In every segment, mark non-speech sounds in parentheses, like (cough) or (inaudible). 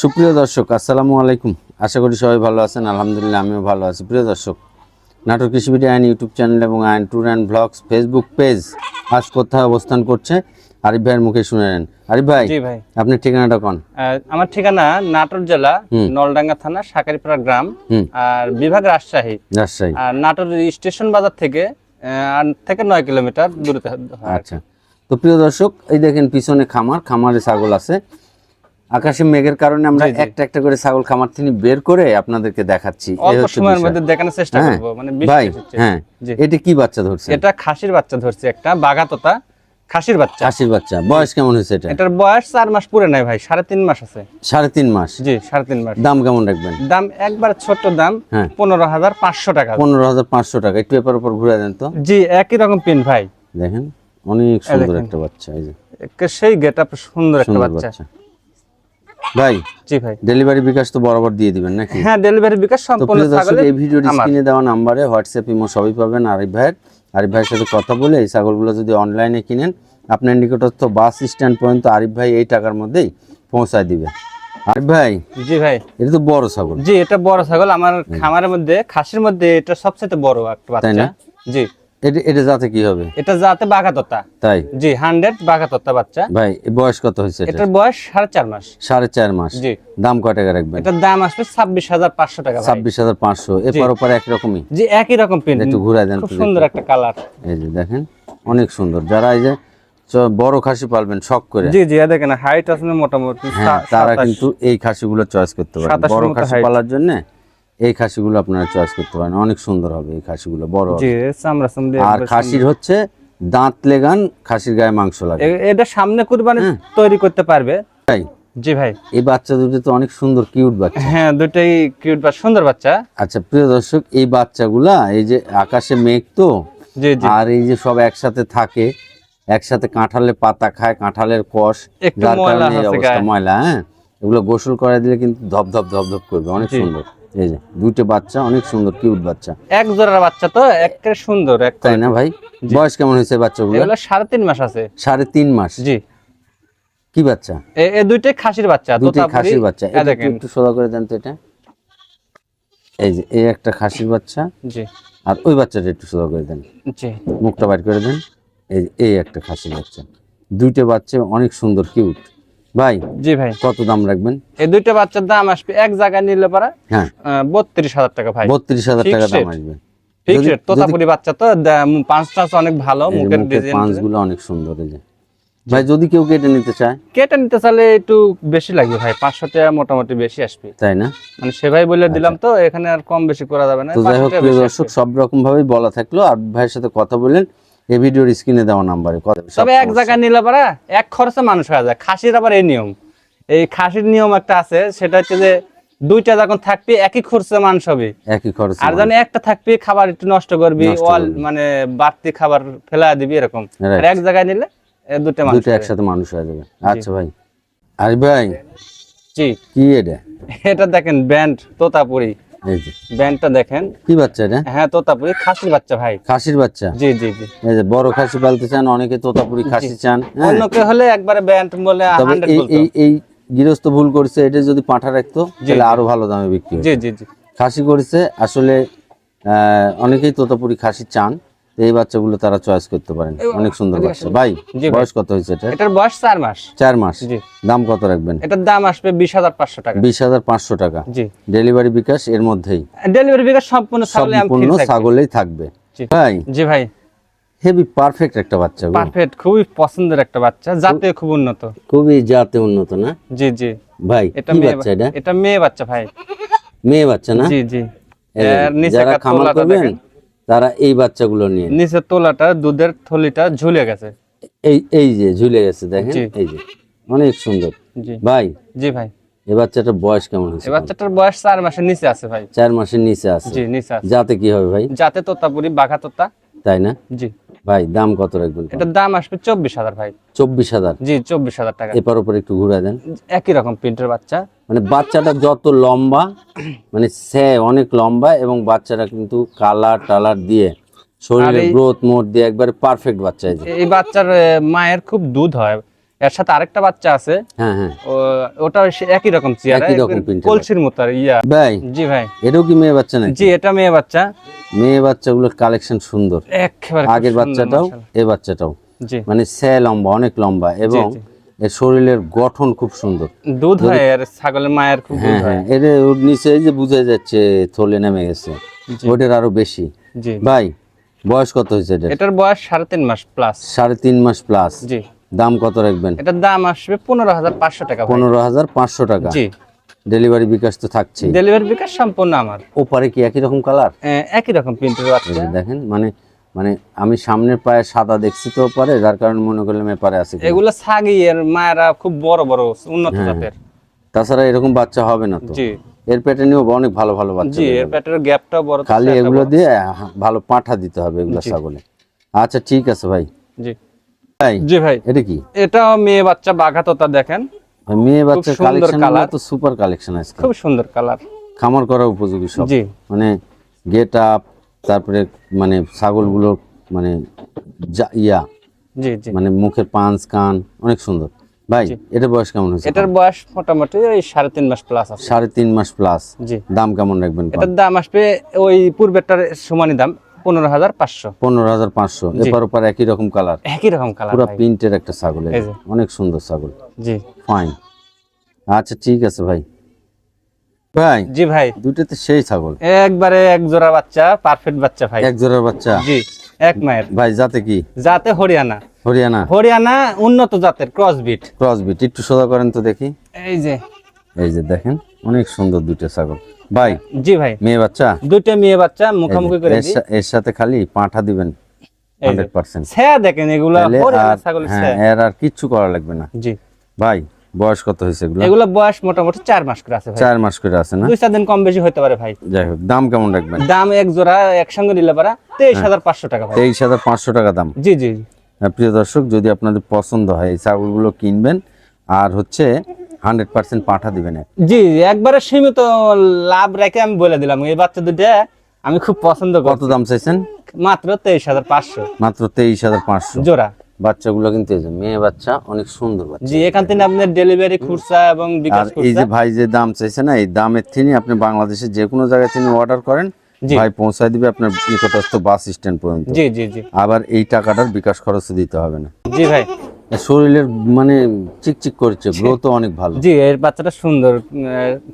সুপ্রিয় দর্শক আসসালামু আলাইকুম। আশা করি সবাই ভালো আছেন আলহামদুলিল্লাহ আমিও ভালো আছি। প্রিয় দর্শক নাটক কৃষিবিডি আইন ইউটিউব চ্যানেল এবং আইন tour and vlogs Facebook page আজ কোথায় অবস্থান করছে আরিফ ভাইয়ের মুখে শুনে নেন। আরিফ ভাই ভাই। আপনার ঠিকানাটা কোন? আমার ঠিকানা নাটোর জেলা নলডাঙ্গা থানা সাকারিপাড়া গ্রাম। আর বিভাগ রাজশাহী। রাজশাহী। আর নাটোর স্টেশন বাজার থেকে থেকে নয় কিলোমিটার দূরত্ব হয়। আচ্ছা। তো প্রিয় দর্শক এই দেখেন পিছনে খামার খামারে ছাগল আছে। আকাশে মেঘের কারণে আমরা একটা একটা করে ছাগল খামার থেকে বের করে আপনাদেরকে দেখাচ্ছি। অল্প সময়ের মধ্যে দেখানোর চেষ্টা হ্যাঁ, করব মানে ভাই হ্যাঁ। এটা কি বাচ্চা ধরছে? এটা খাসির বাচ্চা ধরছে একটা বাগাতোতা খাসির বাচ্চা। চাষির বাচ্চা। বয়স কেমন হয়েছে এটা? এটার বয়স চার মাস পুরে নাই ভাই সাড়ে তিন মাস আছে। সাড়ে তিন মাস? জি সাড়ে তিন মাস। দাম কেমন রাখবেন? দাম একবার ছোট্ট দাম হ্যাঁ। পনেরো হাজার পাঁচশো টাকা। পনেরো হাজার পাঁচশো টাকা। একটু এপার উপর ঘুরে দেন তো। জি একই রকম পিন ভাই। দেখেন অনেক সুন্দর একটা বাচ্চা এই যে। সেই গেট আপ সুন্দর একটা বাচ্চা। ভাই জি ভাই। ডেলিভারি বিকাশ তো বরাবর দিয়ে দিবেন নাকি? হ্যাঁ ডেলিভারি বিকাশ সম্পূর্ণ প্রিয় এই ভিডিওর স্ক্রিনে দেওয়া নাম্বারে হোয়াটসঅ্যাপ ইমো সবই পাবেন। আরিফ ভাইয়ের আরিফ ভাইয়ের সাথে কথা বলে এই ছাগলগুলো যদি অনলাইনে কিনেন আপনার নিকটস্থ বাস স্ট্যান্ড পর্যন্ত আরিফ ভাই এই টাকার মধ্যেই পৌঁছায় দিবে। আরিফ ভাই জি ভাই। এটা তো বড় ছাগল। জি এটা বড় ছাগল। আমার খামারের মধ্যে খাসির মধ্যে এটা সবচেয়ে বড় একটা তাই বাচ্চা। না? জি। এটা এটা যাতে কি হবে? এটা যাতে বাঘাততা। তাই? জি হান্ড্রেড বাঘাততা বাচ্চা। ভাই বয়স কত হয়েছে এটার বয়স সাড়ে চার মাস। সাড়ে চার মাস। জি। দাম কয় টাকা রাখবেন? এটার দাম আসবে ছাব্বিশ হাজার পাঁচশো টাকা ভাই। ছাব্বিশ হাজার পাঁচশো। এপার ওপার একরকমই জি একই রকম প্রিন্ট একটু দেন খুব সুন্দর একটা কালার এই যে দেখেন অনেক সুন্দর। যারা এই যে বড় খাসি পালবেন শখ করে। জি জি দেখেন হাইট আছে মোটামুটি? হ্যাঁ তারা কিন্তু এই খাসিগুলো চয়েস করতে পারে বড় খাসি। পালার জন্য এই খাসিগুলো আপনারা চয়েস করতে পারেন। অনেক সুন্দর হবে এই খাসিগুলো বড় আর খাসির হচ্ছে দাঁত লেগান খাসির গায়ে মাংস লাগে। এটা সামনে কুরবানি হ্যাঁ। তৈরি করতে পারবে। তাই? জি ভাই। এই বাচ্চা দুটো তো অনেক সুন্দর কিউট বাচ্চা। হ্যাঁ দুটাই কিউট বা সুন্দর বাচ্চা। আচ্ছা প্রিয় দর্শক এই বাচ্চাগুলা এই যে আকাশে মেঘ তো আর এই যে সব একসাথে থাকে একসাথে কাঁঠালের পাতা খায় কাঁঠালের কষ একটু যার ময়লা কারণে এই অবস্থা ময়লা হ্যাঁ। এগুলো গোসল করাই দিলে কিন্তু ধপ ধপ ধপ ধপ করবে অনেক সুন্দর। এই যে দুইটা বাচ্চা অনেক সুন্দর কিউট বাচ্চা। এক জোড়ার বাচ্চা তো একেবারে সুন্দর এক তাই না ভাই? বয়স কেমন হয়েছে বাচ্চাগুলো? এগুলো সাড়ে তিন মাস আছে। সাড়ে তিন মাস? জি। কি বাচ্চা? এ- দুইটাই খাসির বাচ্চা দুইটাই খাসির বাচ্চা। এটা একটু- একটু সোজা করে দেন তো এটা। এই যে এই একটা খাসির বাচ্চা। জি। আর ওই বাচ্চাটা একটু সোজা করে দেন। জি। মুখটা বাইর করে দেন। এই এই একটা খাসির বাচ্চা। দুইটা বাচ্চা অনেক সুন্দর কিউট। ভাই জি ভাই। কত দাম রাখবেন? এই দুইটা বাচ্চার দাম আসবে এক জায়গায় নিলে পারা হ্যাঁ। বত্রিশ হাজার টাকা ভাই। বত্রিশ হাজার টাকা দাম আসবে। যদি- তোতাপুরি বাচ্চা তো দা- অনেক ভালো মুখের মুখের ডিজাইন পাঁচগুলো অনেক সুন্দর এই যে। ভাই যদি কেউ কেটে নিতে চায়? কেটে নিতে চাইলে একটু বেশি লাগবে ভাই পাঁচশো টাকা মোটামুটি বেশি আসবে। তাই না? মানে সে ভাই বলে দিলাম তো এখানে আর কম বেশি করা যাবে না তো যাই হোক দর্শক সব রকম ভাবেই বলা থাকল আর ভাইয়ের সাথে কথা বলেন এই ভিডিওর স্ক্রিনে দেওয়া নাম্বারে তবে এক। জায়গায় নিলে পারা এক খরচে মানুষ হয়ে যায়। খাসির আবার এই নিয়ম। এই খাসির নিয়ম একটা আছে সেটা হচ্ছে যে দুইটা যখন থাকবে একই খরচে মানুষ হবে। একই খরচ আর জানি একটা থাকবে খাবার একটু নষ্ট করবি ওয়াল মানে বাড়তি খাবার ফেলা দিবি এরকম। আর এক জায়গায় নিলে দুটো মানুষ দুটো একসাথে মানুষ হয়ে যাবে। আচ্ছা ভাই। আর ভাই জি। কি এটা? (laughs) এটা দেখেন ব্যান্ড তোতাপুরি। এই যে। ব্যান্ডটা দেখেন। কি বাচ্চা এটা? হ্যাঁ তোতাপুরি খাসির বাচ্চা ভাই। খাসির বাচ্চা? জি জি জি। এই যে বড় খাসি পালতে চান অনেকে তোতাপুরি খাসি চান হ্যাঁ। অন্য কেউ হলে একবারে ব্যান্ড বলে তবে হান্ড্রেড এই বলতো। এই গৃহস্থ ভুল করছে এটা যদি পাঠা রাখতো তাহলে আরও ভালো দামে বিক্রি জি জি জি। খাসি করেছে আসলে আহ, অনেকেই তোতাপুরি খাসি চান এই বাচ্চাগুলো তারা চয়েস করতে পারেন। অনেক সুন্দর বাচ্চা। ভাই বয়স কত হয়েছে এটা? এটার বয়স চার মাস। চার মাস। জি। দাম কত রাখবেন? এটার দাম আসবে বিশ হাজার পাঁচশো টাকা। বিশ হাজার পাঁচশো টাকা। জি। ডেলিভারি বিকাশ এর মধ্যেই। ডেলিভারি বিকাশ সম্পূর্ণ সম্পূর্ণ। ছাগলেই থাকবে। ভাই জি ভাই। হেভি পারফেক্ট একটা বাচ্চা পারফেক্ট খুবই পছন্দের একটা বাচ্চা জাতে খুব উন্নত। খুবই জাতে উন্নত না? জি জি। ভাই এটা মেয়ে বাচ্চা এটা? এটা মেয়ে বাচ্চা ভাই। মেয়ে বাচ্চা না? জি জি। এর নিচে যারা খামার করবেন তারা এই বাচ্চাগুলো নিয়ে। নিচের তোলাটা দুধের থলিটা ঝুলে গেছে। এই এই যে ঝুলে গেছে দেখেন? এই যে অনেক সুন্দর। ভাই? জি ভাই। এই বাচ্চাটার বয়স কেমন আছে বাচ্চাটার বয়স চার মাসের নিচে আছে ভাই। চার মাসের নিচে আছে। জি নিচে আছে। যাতে কি হবে ভাই? যাতে তোতাপুরি বাঘা তোতা। তাই না? জি। ভাই দাম কত রাখবেন এটার দাম আসবে চব্বিশ হাজার ভাই। চব্বিশ হাজার? জি চব্বিশ হাজার টাকা। এপার ওপর একটু ঘুরে দেন। একই রকম প্রিন্টের বাচ্চা। মানে বাচ্চাটা যত লম্বা মানে সে অনেক লম্বা এবং বাচ্চাটা কিন্তু কালার টালার দিয়ে শরীরের গ্রোথ মোট দিয়ে একবারে পারফেক্ট বাচ্চা এই বাচ্চার মায়ের খুব দুধ হয়। এর সাথে আরেকটা বাচ্চা আছে। হ্যাঁ হ্যাঁ। ওটা একই রকম চেয়ার একই রকম কলসির মতো আর ইয়া। ভাই জি ভাই। এটাও কি মেয়ে বাচ্চা নাকি? জি এটা মেয়ে বাচ্চা। মেয়ে বাচ্চাগুলোর কালেকশন সুন্দর। একেবারে আগের বাচ্চাটাও। এই বাচ্চাটাও। জি। মানে সে লম্বা অনেক লম্বা এবং এর শরীরের গঠন খুব সুন্দর। দুধ হয় আর ছাগলের মায়ের খুব হ্যাঁ দুধ হয়। হ্যাঁ এর নিচে এই যে বুঝা যাচ্ছে থলে নেমে গেছে। ওটার আরও বেশি। জি। ভাই বয়স কত হয়েছে এটা এটার বয়স সাড়ে তিন মাস প্লাস সাড়ে তিন মাস প্লাস জি। দাম কত রাখবেন? এটার দাম আসবে পনেরো হাজার পাঁচশো টাকা পনেরো হাজার পাঁচশো টাকা। জি। ডেলিভারি বিকাশ তো থাকছে ডেলিভারি বিকাশ সম্পূর্ণ আমার। ওপারে কি একই রকম কালার একই রকম প্রিন্টের বাচ্চা দেখেন মানে মানে আমি সামনের পায়ে সাদা দেখছি তো ওপারে যার কারণে মনে করলাম এপারে আছে এগুলো ছাগি এর মায়েরা খুব বড় বড় উন্নত হ্যাঁ, জাতের। তাছাড়া এরকম বাচ্চা হবে না তো। জি। এর পেটে নিয়েও অনেক ভালো ভালো বাচ্চা জি এর। পেটের গ্যাপটাও বড় খালি এগুলো দিয়ে ভালো পাঠা দিতে হবে এগুলো। ছাগলে। আচ্ছা ঠিক আছে ভাই। জি। ভাই জি ভাই। এটা কি? এটাও মেয়ে বাচ্চা বাঘাততা দেখেন। মেয়ে সুন্দর কালেকশন। তো সুপার কালেকশন আজকে খুব সুন্দর কালার খামার করা উপযোগী সব। জি। মানে গেট আপ তারপরে মানে ছাগলগুলো মানে ইয়া। জি জি। মানে মুখের পাঁচ কান অনেক সুন্দর। ভাই এটা বয়স কেমন হয়েছে? এটার বয়স মোটামুটি ওই সাড়ে তিন মাস প্লাস আছে। সাড়ে তিন মাস প্লাস জি। দাম কেমন রাখবেন? এটার দাম আসবে ওই পূর্বেরটার সমানই দাম। পনেরো হাজার পাঁচশো। পনেরো হাজার পাঁচশো। এপার ওপার একই রকম কালার। একই রকম কালার পুরো প্রিন্টের একটা ছাগল। অনেক সুন্দর ছাগল। জি। ফাইন আচ্ছা ঠিক আছে ভাই। ভাই জি ভাই। দুইটাতে সেই ছাগল। একবারে এক জোড়া বাচ্চা পারফেক্ট বাচ্চা ভাই। এক জোড়ার বাচ্চা। জি এক মায়ের। ভাই যাতে কি? জাতে হরিয়ানা। হরিয়ানা। হরিয়ানা উন্নত জাতের ক্রসবিট ক্রসবিট একটু সোজা করেন তো দেখি। এই যে। এই যে দেখেন। অনেক সুন্দর দুইটা ছাগল। ভাই জি ভাই। মেয়ে বাচ্চা? দুইটা মেয়ে বাচ্চা মুখামুখি করে এর সাথে খালি পাঁঠা দিবেন হান্ড্রেড পার্সেন্ট ছ্যা দেখেন এগুলা ছাগলের হ্যাঁ এর আর কিচ্ছু করা লাগবে না। জি। ভাই বয়স কত হয়েছে এগুলো? এগুলা বয়স মোটামুটি চার মাস করে আছে ভাই। চার মাস করে আছে না? দুই চার দিন কম বেশি হতে পারে ভাই। যাই হোক দাম কেমন রাখবেন? দাম এক জোড়া একসঙ্গে নিলে পারা তেইশ হাজার পাঁচশো টাকা তেইশ হাজার পাঁচশো টাকা দাম। জি জি জি। হ্যাঁ, প্রিয় দর্শক যদি আপনাদের পছন্দ হয় এই ছাগলগুলো কিনবেন আর হচ্ছে হান্ড্রেড পার্সেন্ট পাঠা দিবেন জি একবারে সীমিত লাভ রেখে আমি বলে দিলাম এই বাচ্চা দুটা আমি খুব পছন্দ কত দাম চাইছেন? মাত্র তেইশ হাজার পাঁচশো। মাত্র তেইশ হাজার পাঁচশো। জোড়া। বাচ্চাগুলো কিন্তু এই যে মেয়ে বাচ্চা অনেক সুন্দর বাচ্চা। জি এখান থেকে আপনার ডেলিভারি খুরসা এবং বিকাশ এই যে ভাই যে দাম চাইছে না এই দামের থেকে আপনি বাংলাদেশে যে কোনো জায়গায় অর্ডার করেন ভাই পৌঁছায় দিবে আপনার নিকটস্থ বাস স্ট্যান্ড পর্যন্ত। জি জি জি। আবার এই টাকাটার বিকাশ খরচ দিতে হবে না। জি ভাই। শরীরের মানে চিকচিক করছে গ্রোথও অনেক ভালো। জি এর বাচ্চাটা সুন্দর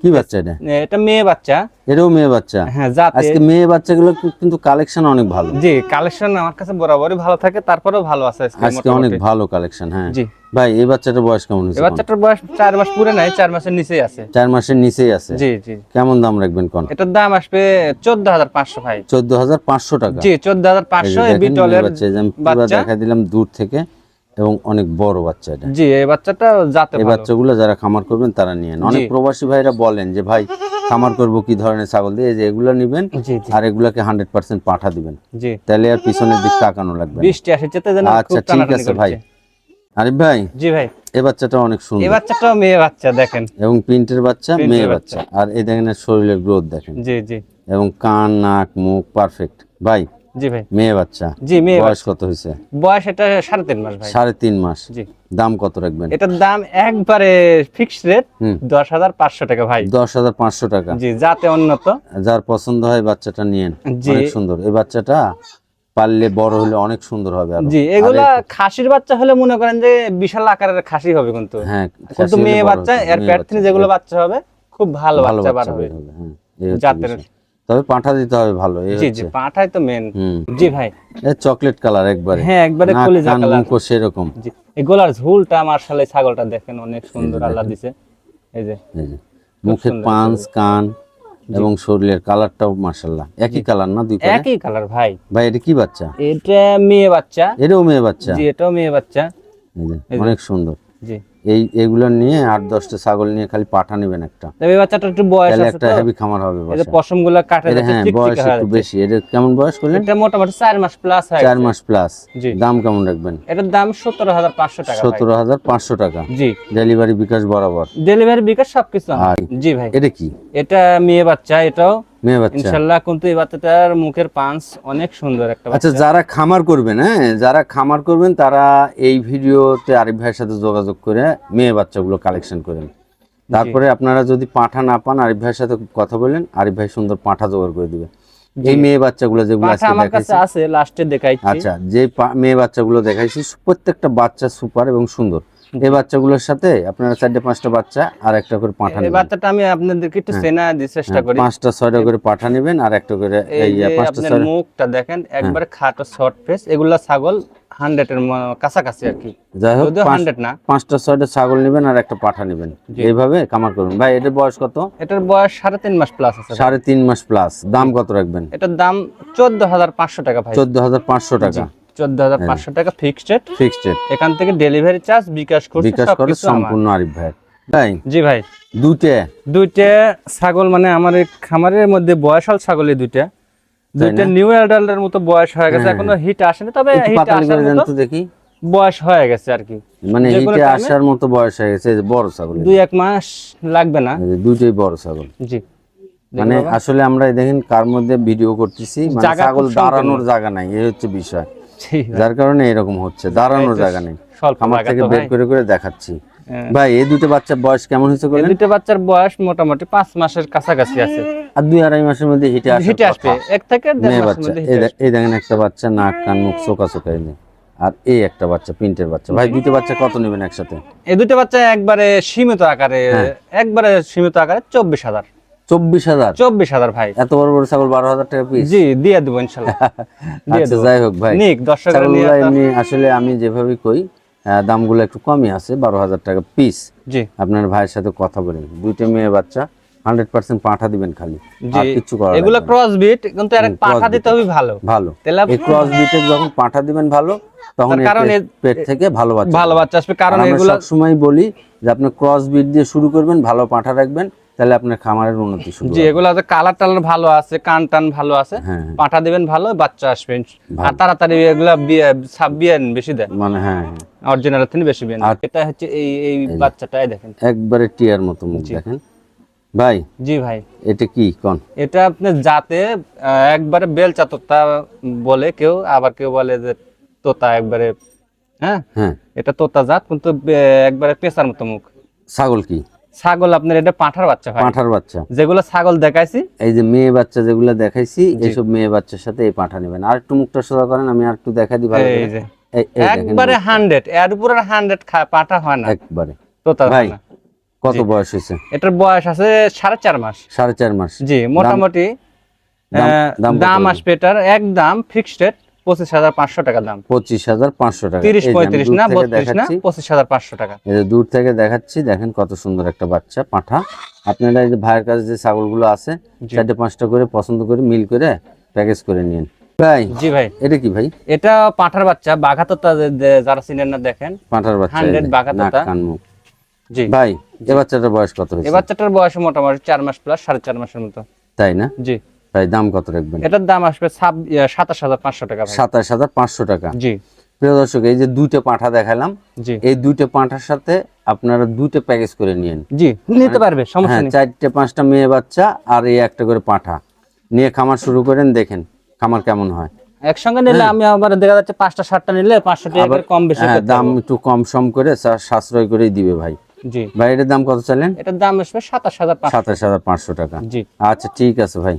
কি বাচ্চা এটা? এটা মেয়ে বাচ্চা। এটাও মেয়ে বাচ্চা? হ্যাঁ যাতে আজকে মেয়ে বাচ্চাগুলো কিন্তু কালেকশন অনেক ভালো। জি কালেকশন আমার কাছে বরাবরই ভালো থাকে তারপরেও ভালো আছে আজকে অনেক ভালো কালেকশন হ্যাঁ। জি। ভাই এই বাচ্চাটার বয়স কেমন এই বাচ্চাটার বয়স চার মাস পুরে নাই চার মাসের নিচেই আছে। চার মাসের নিচেই আছে? জি জি। কেমন দাম রাখবেন কোন? এটার দাম আসবে চোদ্দ হাজার পাঁচশো ভাই। চোদ্দ হাজার পাঁচশো টাকা। জি চোদ্দ হাজার এই বিটলের বাচ্চা। দেখা দিলাম দূর থেকে। এবং অনেক বড় বাচ্চা এটা। জি এই বাচ্চাটা জাতে এই বাচ্চাগুলো যারা খামার করবেন তারা নিয়ে অনেক প্রবাসী ভাইরা বলেন যে ভাই খামার করব কি ধরনের ছাগল দিয়ে? এই যে এগুলো নিবেন আর এগুলাকে হান্ড্রেড পার্সেন্ট পাঠা দিবেন। জি। তাহলে আর পিছনের দিক তাকানো লাগবে। বৃষ্টি আসে যেতে যেন আচ্ছা ঠিক আছে ভাই। আরিফ ভাই জি ভাই। এই বাচ্চাটা অনেক সুন্দর। এই বাচ্চাটাও মেয়ে বাচ্চা দেখেন। এবং প্রিন্টের বাচ্চা মেয়ে বাচ্চা। আর এই দেখেন শরীরের গ্রোথ দেখেন। জি জি। এবং কান নাক মুখ পারফেক্ট ভাই জি ভাই। মেয়ে বাচ্চা। জি মেয়ে বয়স কত হয়েছে বয়স এটা সাড়ে তিন মাস ভাই। সাড়ে তিন মাস। জি। দাম কত রাখবেন? এটার দাম একবারে ফিক্সড রেট দশ হাজার পাঁচশো টাকা ভাই। দশ হাজার পাঁচশো টাকা। জি যাতে উন্নত। যার পছন্দ হয় বাচ্চাটা নিয়েন। অনেক সুন্দর। এই বাচ্চাটা পারলে বড় হলে অনেক সুন্দর হবে জি এগুলা খাসির বাচ্চা হলে মনে করেন যে বিশাল আকারের খাসি হবে কিন্তু। হ্যাঁ কিন্তু মেয়ে বাচ্চা এর। থেকে যেগুলো বাচ্চা হবে খুব ভালো ভালো বাচ্চা বার হবে হ্যাঁ, জাতের। তবে পাঠা দিতে হবে ভালো জি জি পাঁঠাই তো মেন জি ভাই। এই চকলেট কালার একবারে। হ্যাঁ একবারে কলিজা কালার সেরকম। জি এই গলার ঝুলটা মার্শাল ছাগলটা দেখেন অনেক সুন্দর আল্লাহ দিছে। এই যে। মুখের পাঁচ কান এবং শরীরের কালারটাও মাশাল্লাহ একই কালার না দুই একই কালার ভাই। ভাই এটা কি বাচ্চা? এটা মেয়ে বাচ্চা। এটাও মেয়ে বাচ্চা? জি এটাও মেয়ে বাচ্চা। অনেক সুন্দর। জি। এই এগুলো নিয়ে আট দশটা ছাগল নিয়ে খালি পাঠা নেবেন একটা। এই বাচ্চাটা একটু বয়স আছে একটা হেভি খামার হবে এই যে বাসায়। পশমগুলা কাটে যাচ্ছে হ্যাঁ বয়স একটু বেশি। এর কেমন বয়স করলেন? এটা মোটামুটি চার মাস প্লাস হয় চার মাস প্লাস দাম কেমন রাখবেন? এটার দাম সতেরো হাজার পাঁচশো টাকা ভাই। সতেরো হাজার পাঁচশো টাকা। জি। ডেলিভারি বিকাশ বরাবর। ডেলিভারি বিকাশ সবকিছু। জি ভাই। এটা কি? এটা মেয়ে বাচ্চা এটাও মেয়ে বাচ্চা। ইনশাল্লাহ কিন্তু এই বাচ্চাটার মুখের পাঁচ অনেক সুন্দর একটা আচ্ছা যারা খামার করবেন হ্যাঁ যারা খামার করবেন তারা এই ভিডিওতে আরিফ ভাইয়ের সাথে যোগাযোগ করে মেয়ে বাচ্চাগুলো কালেকশন করেন তারপরে আপনারা যদি পাঠা না পান আরিফ ভাইয়ের সাথে কথা বলেন আরিফ ভাই সুন্দর পাঠা জোগাড় করে দিবে। এই মেয়ে বাচ্চাগুলো যেগুলো পাঠা আজকে আমার কাছে দেখাইছি। আছে লাস্টে দেখাইছি। আচ্ছা যে মেয়ে বাচ্চাগুলো দেখাইছি প্রত্যেকটা বাচ্চা সুপার এবং সুন্দর। এই বাচ্চাগুলোর সাথে আপনারা চারটে পাঁচটা বাচ্চা আর একটা করে পাঠা এই নেবেন। বাচ্চাটা আমি আপনাদেরকে একটু চেনা দিয়ে চেষ্টা হ্যাঁ, করি। পাঁচটা ছয়টা করে পাঠা নেবেন আর একটা করে এই পাঁচটা ছয়টা মুখটা দেখেন একবারে খাটো শর্ট ফেস এগুলা ছাগল হান্ড্রেড এর কাছাকাছি আর কি। যাই হোক হান্ড্রেড না। পাঁচটা ছয়টা ছাগল নেবেন আর একটা পাঠা নেবেন। এইভাবে কামার করুন ভাই এটার বয়স কত? এটার বয়স সাড়ে তিন মাস প্লাস আছে। সাড়ে তিন মাস প্লাস দাম কত রাখবেন? এটার দাম চোদ্দ হাজার পাঁচশো টাকা ভাই। চোদ্দ হাজার পাঁচশো টাকা। চোদ্দ হাজার পাঁচশো টাকা ফিক্সড রেট ফিক্সড রেট এখান থেকে ডেলিভারি চার্জ বিকাশ করছে বিকাশ করে সম্পূর্ণ আরিফ ভাই। তাই? জি ভাই। দুটে দুইটা ছাগল মানে আমার খামারের মধ্যে বয়সাল ছাগল এই দুইটা। দুইটা নিউ অ্যাডাল্টের মতো বয়স হয়ে গেছে এখনও হিট আসেনি তবে হিট আসার মতো দেখি। বয়স হয়ে গেছে আর কি। মানে হিটে আসার মতো বয়স হয়ে গেছে বড় ছাগল দুই এক মাস লাগবে না। দুইটাই বড় ছাগল। জি। মানে আসলে আমরা দেখেন কার মধ্যে ভিডিও করতেছি মানে ছাগল দাঁড়ানোর জায়গা নাই এই হচ্ছে বিষয়। যার কারণে এরকম হচ্ছে। দাঁড়ানোর জায়গা নেই। আমার থেকে বের করে করে দেখাচ্ছি। হ্যাঁ। ভাই এই দুটো বাচ্চার বয়স কেমন হয়েছে এই বলেন? দুইটা বাচ্চার বয়স মোটামুটি পাঁচ মাসের কাছাকাছি আছে। আর দুই আড়াই মাসের মধ্যে হিটে আসার হিটে আসবে। এক থেকে দেড় মাসের মধ্যে এই দেখেন একটা বাচ্চা নাক কান মুখ চোকা চোকা এনে আর এই একটা বাচ্চা প্রিন্টের বাচ্চা। ভাই দুটো বাচ্চা কত নেবেন একসাথে? এই দুটো বাচ্চা একবারে সীমিত আকারে হ্যাঁ। একবারে সীমিত আকারে চব্বিশ হাজার। চব্বিশ হাজার। চব্বিশ হাজার ভাই। এত বড় বড় ছাগল বারো হাজার টাকা পিস জি দিয়ে দেবো ইনশাল্লাহ। দিয়ে দেবো। যাই হোক ভাই। নিক দর্শকের নিয়ে ছাগলগুলো একটা- এমনি আসলে আমি যেভাবে কই দামগুলো একটু কমই আছে বারো হাজার টাকা পিস জি। আপনার ভাইয়ের সাথে কথা বলেন দুইটা মেয়ে বাচ্চা হান্ড্রেড পার্সেন্ট পাঠা দিবেন খালি। আর কিছু করার এগুলো ক্রস বিট কিন্তু এর পাঠা দিতে হবে ভালো। ভালো। এই ক্রস বিটে যখন পাঠা দিবেন ভালো তখন কারণ পেট- থেকে ভালো বাচ্চা ভালো বাচ্চা আসবে। কারণ এগুলো সবসময় বলি যে আপনি ক্রস বিট দিয়ে শুরু করবেন ভালো পাঠা রাখবেন তাহলে আপনার খামারের উন্নতি শুরু জি। এগুলো কালার টালার ভালো আছে কান টান ভালো আছে হ্যাঁ হ্যাঁ। পাঠা দিবেন ভালো বাচ্চা আসবে। আর তাড়াতাড়ি এগুলা বিয়ে- সাব বেশি দেয় মানে হ্যাঁ হ্যাঁ। অরিজিনাল থেকে বেশি বিয়ান এটা হচ্ছে এই এই বাচ্চাটাই দেখেন। একবারে টিয়ার মতো মুখ দেখেন। ভাই জি ভাই। এটা কি কোন? এটা আপনি জাতে একবারে বেল তোতা বলে কেউ আবার কেউ বলে যে তোতা একবারে হ্যাঁ? হ্যাঁ। এটা তোতা জাত কিন্তু একবারে পেশার মতো মুখ। ছাগল কি? ছাগল আপনার এটা পাঁঠার বাচ্চা ভাই পাঁঠার বাচ্চা। যেগুলো ছাগল দেখাইছি। এই যে মেয়ে বাচ্চা যেগুলো দেখাইছি এইসব মেয়ে বাচ্চার সাথে এই পাঠা নেবেন। আর একটু মুখটা সোজা করেন আমি আর একটু দেখাই দিই ভালো একবারে হান্ড্রেড। এর উপরে হান্ড্রেড পাঠা হয় না। একবারে। তোতা ভাই কত বয়স হয়েছে? এটার বয়স আছে সাড়ে চার মাস। সাড়ে চার মাস। জি মোটামুটি দাম আসবে এটার একদম ফিক্সড রেট পঁচিশ হাজার পাঁচশো টাকা দাম। পঁচিশ হাজার পাঁচশো টাকা। তিরিশ এই যে আমি পঁয়ত্রিশ দূর না থেকে বত্রিশ না দেখাচ্ছি। পঁচিশ হাজার পাঁচশো টাকা। এই যে দূর থেকে দেখাচ্ছি দেখেন কত সুন্দর একটা বাচ্চা পাঠা। আপনারা এই যে ভাইয়ের কাছে যে ছাগলগুলো আছে চারটে পাঁচটা করে পছন্দ করে মিল করে প্যাকেজ করে নিন। ভাই জি ভাই। এটা কি ভাই? এটা পাঁঠার বাচ্চা বাঘা তোতা যে- যে- যারা চিনেন না দেখেন পাঁঠার বাচ্চা এই 100 যে, বাঘা নাক তোতা। কান মুখ। জি। ভাই এ বাচ্চাটার বয়স কত হয়েছে? বাচ্চাটার বয়স মোটামুটি চার মাস প্লাস সাড়ে চার মাসের মতো। তাই না? জি। দাম কত রাখবেন? এটার দাম আসবে সাতাশ হাজার পাঁচশো টাকা সাতাশ হাজার পাঁচশো টাকা। জি। প্রিয় দর্শক এই যে দুইটা পাঁঠা দেখালাম এই দুইটা পাঁঠার সাথে আপনারা দুইটা প্যাকেজ করে নিন জি নিতে পারবে সমস্যা হ্যাঁ নেই। চারটে পাঁচটা মেয়ে বাচ্চা আর এই একটা করে পাঁঠা। নিয়ে খামার শুরু করেন দেখেন খামার কেমন হয়। একসঙ্গে নিলে আমি আবার দেখা যাচ্ছে পাঁচটা সাতটা নিলে পাঁচশো টাকা কম বেশি হ্যাঁ দাম একটু কম সম করে সাশ্রয় করেই দিবে ভাই। জি। ভাই এটার দাম কত চাইলেন? এটার দাম আসবে সাতাশ হাজার সাতাশ হাজার পাঁচশো টাকা। জি। আচ্ছা ঠিক আছে ভাই।